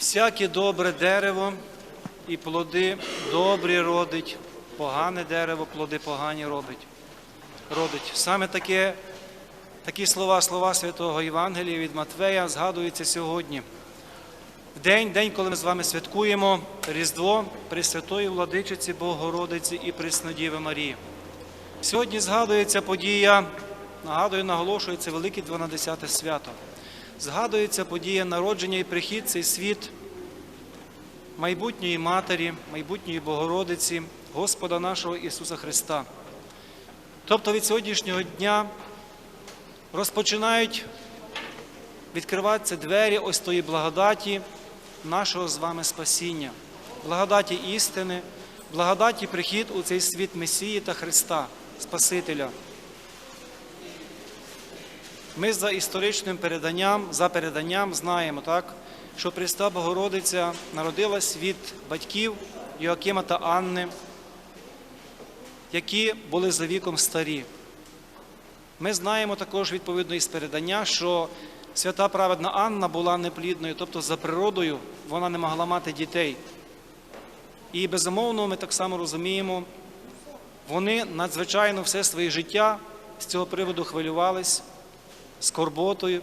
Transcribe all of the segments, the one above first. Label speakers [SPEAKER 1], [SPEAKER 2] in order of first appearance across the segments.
[SPEAKER 1] Всяке добре дерево і плоди добрі родить, погане дерево, плоди погані родить. Саме таке, такі слова, слова святого Євангелія від Матвея згадуються сьогодні. В день, день, коли ми з вами святкуємо Різдво Пресвятої Владичиці Богородиці і Преснодіви Марії. Сьогодні згадується подія, нагадую, наголошується Велике 12 свято. Згадується подія народження і прихід цей світ майбутньої Матері, майбутньої Богородиці, Господа нашого Ісуса Христа. Тобто від сьогоднішнього дня розпочинають відкриватися двері ось тої благодаті нашого з вами спасіння, благодаті істини, благодаті прихід у цей світ Месії та Христа, Спасителя. Ми за історичним переданням, за переданням знаємо, так, що Христа Богородиця народилась від батьків Йоакима та Анни, які були за віком старі. Ми знаємо також відповідно із передання, що свята праведна Анна була неплідною, тобто за природою вона не могла мати дітей. І безумовно, ми так само розуміємо, вони надзвичайно все своє життя з цього приводу хвилювались, скорботою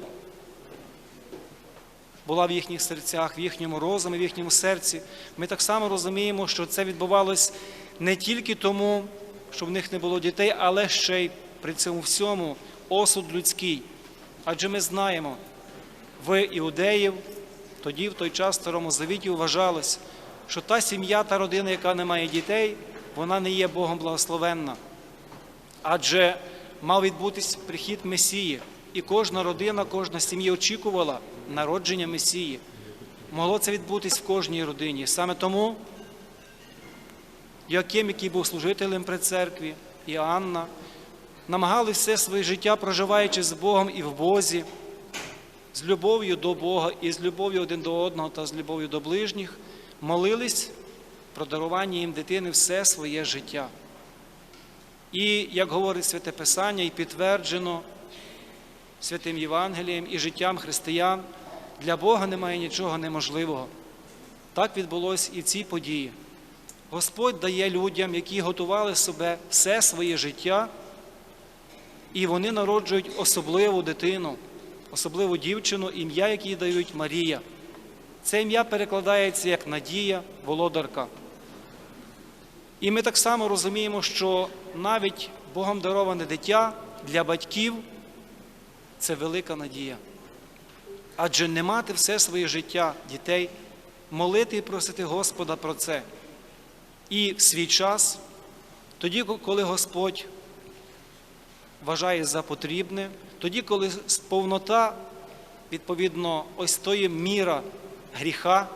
[SPEAKER 1] була в їхніх серцях, в їхньому розумі, в їхньому серці. Ми так само розуміємо, що це відбувалось не тільки тому, що в них не було дітей, але ще й при цьому всьому осуд людський. Адже ми знаємо, в іудеїв тоді, в той час, в Старому Завіті, вважалось, що та сім'я, та родина, яка не має дітей, вона не є Богом благословенна. Адже мав відбутись прихід Месії, і кожна родина, кожна сім'я очікувала народження Месії. Могло це відбутись в кожній родині. Саме тому Яким, який був служителем при церкві, і Анна, намагалися все своє життя, проживаючи з Богом і в Бозі, з любов'ю до Бога і з любов'ю один до одного та з любов'ю до ближніх, молились про дарування їм дитини все своє життя. І, як говорить Святе Писання, і підтверджено святим Євангелієм і життям християн, для Бога немає нічого неможливого. Так відбулося і в цій події. Господь дає людям, які готували себе все своє життя, і вони народжують особливу дитину, особливу дівчину, ім'я, яке дають Марія. Це ім'я перекладається як Надія, володарка. І ми так само розуміємо, що навіть Богом дароване дитя для батьків це велика надія. Адже не мати все своє життя дітей, молити і просити Господа про це. І в свій час, тоді, коли Господь вважає за потрібне, тоді, коли повнота, відповідно, ось тої міра гріха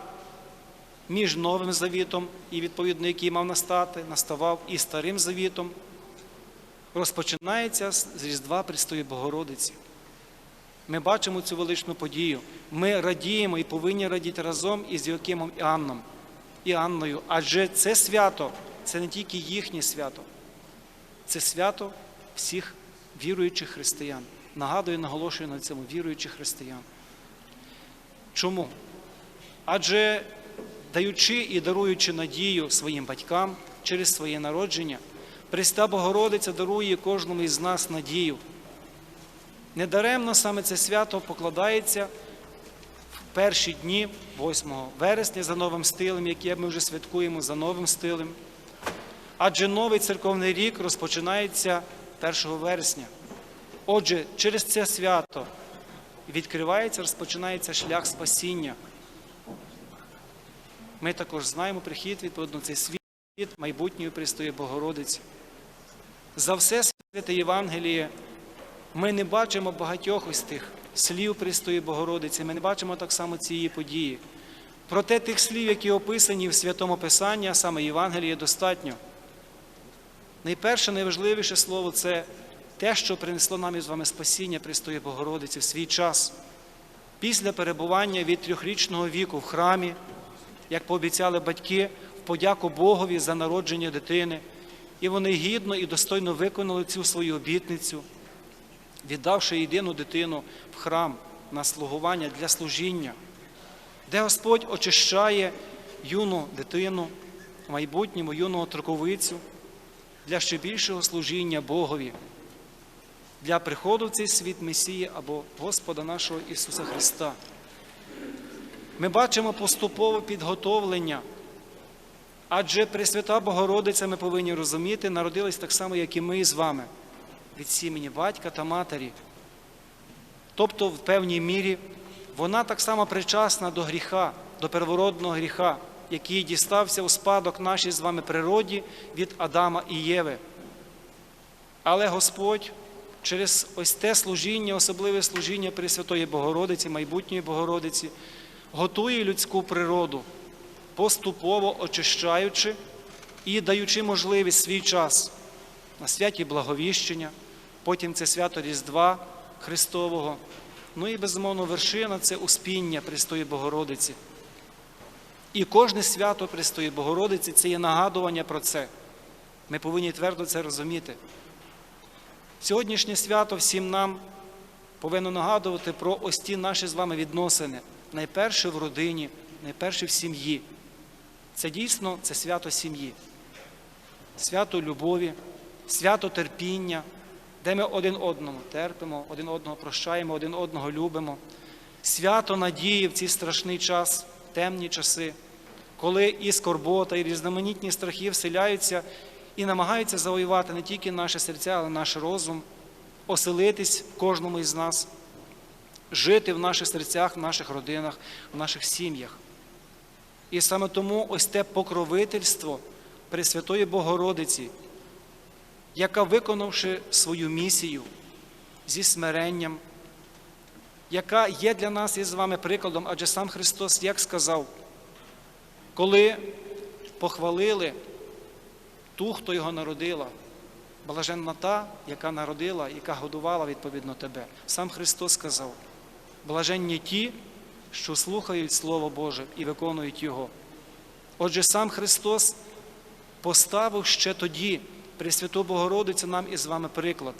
[SPEAKER 1] між Новим Завітом і, відповідно, який мав настати, наставав і Старим Завітом, розпочинається з Різдва Престої Богородиці. Ми бачимо цю величну подію. Ми радіємо і повинні радіти разом із Йокимом і Анном і Анною, адже це свято це не тільки їхнє свято, це свято всіх віруючих християн. Нагадую, наголошую на цьому віруючих християн. Чому? Адже даючи і даруючи надію своїм батькам через своє народження, Христа Богородиця дарує кожному із нас надію. Недаремно саме це свято покладається в перші дні 8 вересня за новим стилем, яке ми вже святкуємо за новим стилем. Адже новий церковний рік розпочинається 1 вересня. Отже, через це свято відкривається, розпочинається шлях спасіння. Ми також знаємо прихід, відповідно, цей світ майбутньої Престої Богородиці. За все святе Євангеліє ми не бачимо багатьох ось тих слів Престої Богородиці, ми не бачимо так само цієї події. Проте тих слів, які описані в Святому Писанні, а саме Євангеліє, достатньо. Найперше, найважливіше слово це те, що принесло нам із вами спасіння Престої Богородиці в свій час. Після перебування від трьохрічного віку в храмі, як пообіцяли батьки, в подяку Богові за народження дитини, і вони гідно і достойно виконали цю свою обітницю віддавши єдину дитину в храм на слугування для служіння, де Господь очищає юну дитину, майбутньому юного троковицю для ще більшого служіння Богові, для приходу в цей світ Месії або Господа нашого Ісуса Христа. Ми бачимо поступове підготовлення, адже Пресвята Богородиця, ми повинні розуміти, народилась так само, як і ми з вами, від сімені батька та матері. Тобто, в певній мірі, вона так само причасна до гріха, до первородного гріха, який дістався у спадок нашій з вами природі від Адама і Єви. Але Господь через ось те служіння, особливе служіння Пресвятої Богородиці, майбутньої Богородиці, готує людську природу, поступово очищаючи і даючи можливість свій час на святі благовіщення, потім це свято Різдва Христового. Ну і безумовно вершина це успіння Престої Богородиці. І кожне свято Престої Богородиці це є нагадування про це. Ми повинні твердо це розуміти. Сьогоднішнє свято всім нам повинно нагадувати про ось ті наші з вами відносини. Найперше в родині, найперше в сім'ї. Це дійсно це свято сім'ї, свято любові, свято терпіння, де ми один одному терпимо, один одного прощаємо, один одного любимо. Свято надії в цей страшний час, темні часи, коли і скорбота, і різноманітні страхи вселяються і намагаються завоювати не тільки наші серця, але й наш розум, оселитись в кожному із нас, жити в наших серцях, в наших родинах, в наших сім'ях. І саме тому ось те покровительство Пресвятої Богородиці, яка, виконавши свою місію зі смиренням, яка є для нас із вами прикладом, адже сам Христос як сказав, коли похвалили ту, хто його народила, блаженна та, яка народила, яка годувала відповідно тебе. Сам Христос сказав, блаженні ті, що слухають Слово Боже і виконують Його. Отже, сам Христос поставив ще тоді Пресвяту Богородицю нам із вами приклад.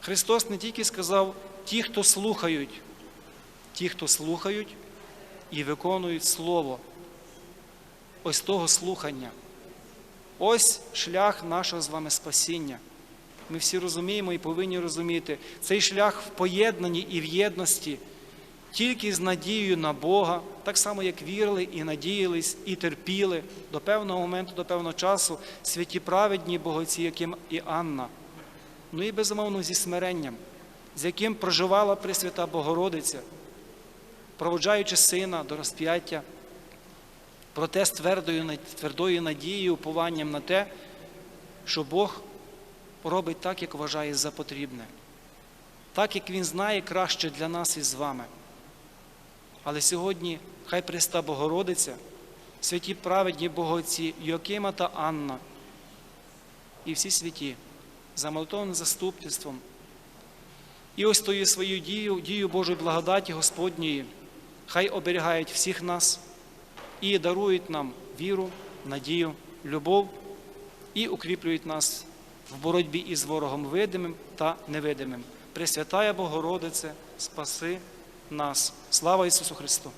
[SPEAKER 1] Христос не тільки сказав ті, хто слухають, ті, хто слухають і виконують Слово. Ось того слухання. Ось шлях нашого з вами спасіння. Ми всі розуміємо і повинні розуміти цей шлях в поєднанні і в єдності тільки з надією на Бога, так само, як вірили і надіялись, і терпіли до певного моменту, до певного часу святі праведні богоці, яким і Анна. Ну і безумовно зі смиренням, з яким проживала Пресвята Богородиця, проводжаючи сина до розп'яття, проте з твердою, твердою надією, упованням на те, що Бог робить так, як вважає за потрібне, так, як Він знає краще для нас і з вами. Але сьогодні хай Преста Богородиця, святі праведні богоці Йокима та Анна і всі святі за молитовним заступництвом. І ось тою свою дію, дію Божої благодаті Господньої, хай оберігають всіх нас і дарують нам віру, надію, любов і укріплюють нас в боротьбі із ворогом видимим та невидимим. Пресвятая Богородице, спаси нас. Слава Ісусу Христу!